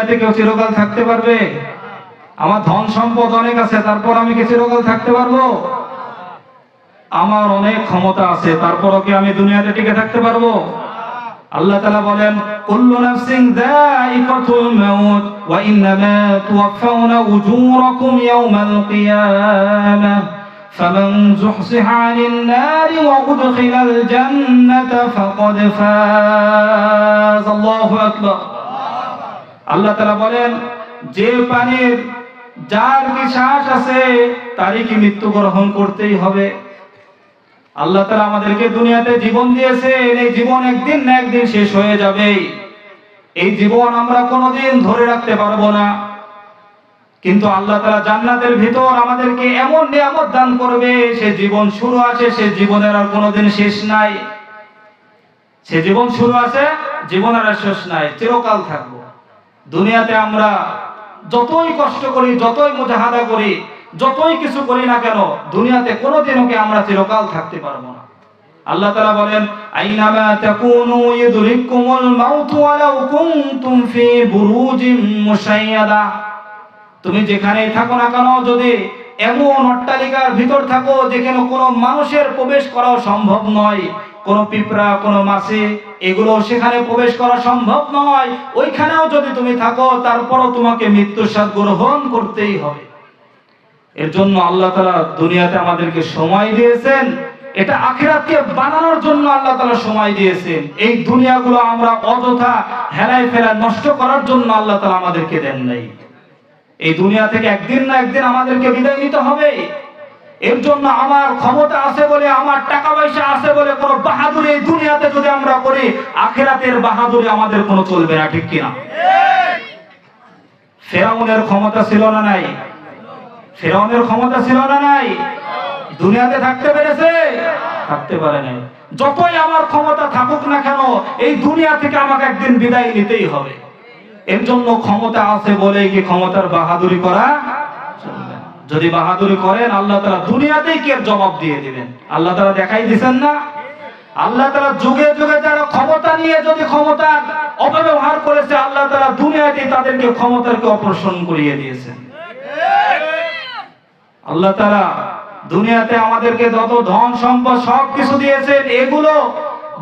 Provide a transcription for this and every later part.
দুনিয়াতে কেউ চিরকাল থাকতে পারবে আমার ধন সম্পদ অনেক আছে তারপর আমি কি চিরকাল থাকতে পারবো আমার অনেক ক্ষমতা আছে তারপরও কি আমি দুনিয়াতে টিকে থাকতে পারবো আল্লাহ তাআলা বলেন কুল্লু নাফসিন যায়িকাতুল মাউত ওয়া ইন্নামা তুওয়াফাউনা উজুরাকুম ইয়াওমাল কিয়ামাহ فمن زحزح عن النار وأدخل الجنة فقد فاز الله أكبر আল্লাহ তাআলা বলেন, যে পানির যার কি শ্বাস আছে, তারই কি মৃত্যু গ্রহণ করতেই হবে? আল্লাহ তাআলা আমাদেরকে দুনিয়াতে জীবন দিয়েছে এই জীবন একদিন না একদিন শেষ হয়ে যাবে এই জীবন আমরা কোনোদিন ধরে রাখতে পারব না। কিন্তু আল্লাহ তাআলা জান্নাতের ভিতর আমাদেরকে এমন নিয়ামত দান করবে, সে জীবন শুরু আছে, সে জীবনের আর কোনোদিন শেষ নাই। সে জীবন শুরু আছে, জীবনের আর শেষ নাই, চিরকাল থাকব। দুনিয়াতে আমরা যতই কষ্ট করি, যতই মুজাহাদা করি, যতই কিছু করি না কেন, দুনিয়াতে কোনোদিনও কি আমরা চিরকাল থাকতে পারব না। আল্লাহ তাআলা বলেন, আইনামা তাকুনু ইদরিকুমুল মাউতু ওয়ালাউ কুনতুম ফি বুরুজিম মুশাইয়াদা। তুমি যেখানেই থাকো না কেন, যদি এমন অট্টালিকার ভিতর থাকো যেখানে কোনো মানুষের প্রবেশ করাও সম্ভব নয়। কোনো পিঁপড়া, কোনো মাছে, এগুলো সেখানে প্রবেশ করা সম্ভব নয়। ওইখানেও যদি তুমি থাকো, তারপরও তোমাকে মৃত্যুর স্বাদ গ্রহণ করতেই হবে। এর জন্য আল্লাহ তালা দুনিয়াতে আমাদেরকে সময় দিয়েছেন। এটা আখিরাতকে বানানোর জন্য আল্লাহ তাআলা সময় দিয়েছেন। এই দুনিয়াগুলো আমরা অযথা হেলায় ফেলা নষ্ট করার জন্য আল্লাহ তালা আমাদেরকে দেন নাই। এই দুনিয়া থেকে একদিন না একদিন আমাদেরকে বিদায় নিতে হবে। এর জন্য আমার ক্ষমতা আছে বলে, আমার টাকা পয়সা আছে বলে কোনো বাহাদুরি এই দুনিয়াতে যদি আমরা করি, আখেরাতের বাহাদুরি আমাদের কোনো চলবে না, ঠিক কিনা? ফেরাউনের ক্ষমতা ছিল না নাই? ফেরাউনের ক্ষমতা ছিল না নাই? দুনিয়াতে থাকতে পেরেছে? থাকতে পারে নাই। যতই আমার ক্ষমতা থাকুক না কেন, এই দুনিয়া থেকে আমাকে একদিন বিদায় নিতেই হবে। এর জন্য ক্ষমতা আছে বলে কি ক্ষমতার বাহাদুরি করা যদি বাহাদুরি করেন, আল্লাহ তারা দুনিয়াতেই কি জবাব দিয়ে দিবেন? আল্লাহ তারা দেখাই দিবেন না? আল্লাহ তারা যুগে যুগে যারা ক্ষমতা নিয়ে যদি ক্ষমতার অপব্যবহার করেছে, আল্লাহ তারা দুনিয়াতেই তাদেরকে ক্ষমতারকে অপসারণ করিয়ে দিয়েছেন। আল্লাহ তারা দুনিয়াতে আমাদেরকে যত ধন, সম্পদ সব কিছু দিয়েছেন, এগুলো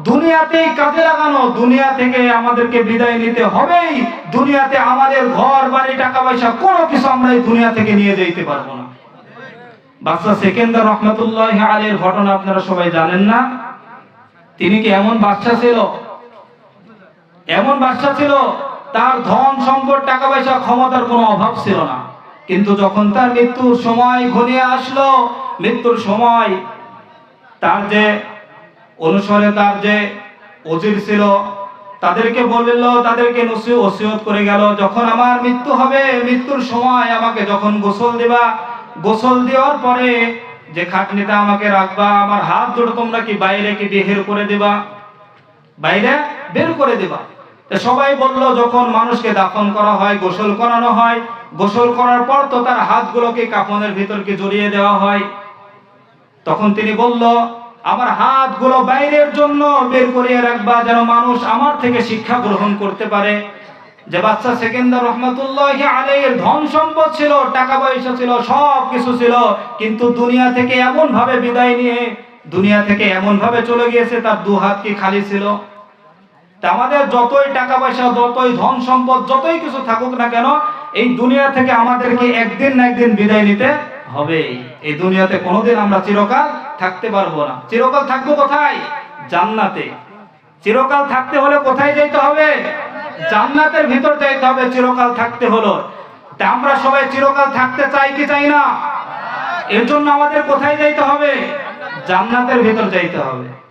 দুনিয়াতেই কাজে লাগানো, দুনিয়া থেকে আমাদেরকে বিদায় নিতে হবেই। দুনিয়াতে আমাদের ঘর, বাড়ি, টাকা পয়সা, কোনো কিছু আমরা এই দুনিয়া থেকে নিয়ে যেতে পারব না। বাদশা সেকেন্দার রহমতুল্লাহ আলীর ঘটনা আপনারা সবাই জানেন না। তিনি কি এমন বাদশা ছিল? এমন বাদশা ছিল, তার ধন, সম্পদ, টাকা পয়সা, ক্ষমতার কোনো অভাব ছিল না। কিন্তু যখন তার মৃত্যুর সময় ঘনিয়ে আসলো, মৃত্যুর সময় তার যে অনুসরে তার যে অজির ছিল, তাদেরকে বলল, তাদেরকে ওসিয়ত করে গেল। যখন আমার মৃত্যু হবে, মৃত্যুর সময় আমাকে যখন গোসল দিবা, গোসল দেওয়ার পরে যে খাটনিটা আমাকে রাখবা, আমার হাত দুটো তোমরা কি বাইরে কি বের করে দিবা? বাইরে বের করে দিবা। সবাই বলল, যখন মানুষকে দাফন করা হয়, গোসল করানো হয়, গোসল করার পর তো তার হাতগুলোকে কাফনের ভিতরকে জড়িয়ে দেওয়া হয়। তখন তিনি বলল আমার হাতগুলো বাইরের জন্য বের করিয়ে রাখবা, যেন মানুষ আমার থেকে শিক্ষা গ্রহণ করতে পারে। যে বাচ্চা সেকেন্দার রহমতুল্লাহ আলাইয়ের ধন সম্পদ ছিল, টাকা পয়সা ছিল, সব কিছু ছিল, কিন্তু দুনিয়া থেকে এমন ভাবে বিদায় নিয়ে, দুনিয়া থেকে এমন ভাবে চলে গিয়েছে, তার দু হাত কি খালি ছিল? আমাদের যতই টাকা পয়সা, যতই ধন সম্পদ, যতই কিছু থাকুক না কেন, এই দুনিয়া থেকে আমাদেরকে একদিন না একদিন বিদায় নিতে হবে এই দুনিয়াতে কোনোদিন আমরা চিরকাল থাকতে পারব না। চিরকাল থাকব কোথায়? জান্নাতে। চিরকাল থাকতে হলে কোথায় যেতে হবে? জান্নাতের ভিতর যাইতে হবে, চিরকাল থাকতে হলো। তা আমরা সবাই চিরকাল থাকতে চাই কি চাই না? এর জন্য আমাদের কোথায় যাইতে হবে? জান্নাতের ভিতর যাইতে হবে।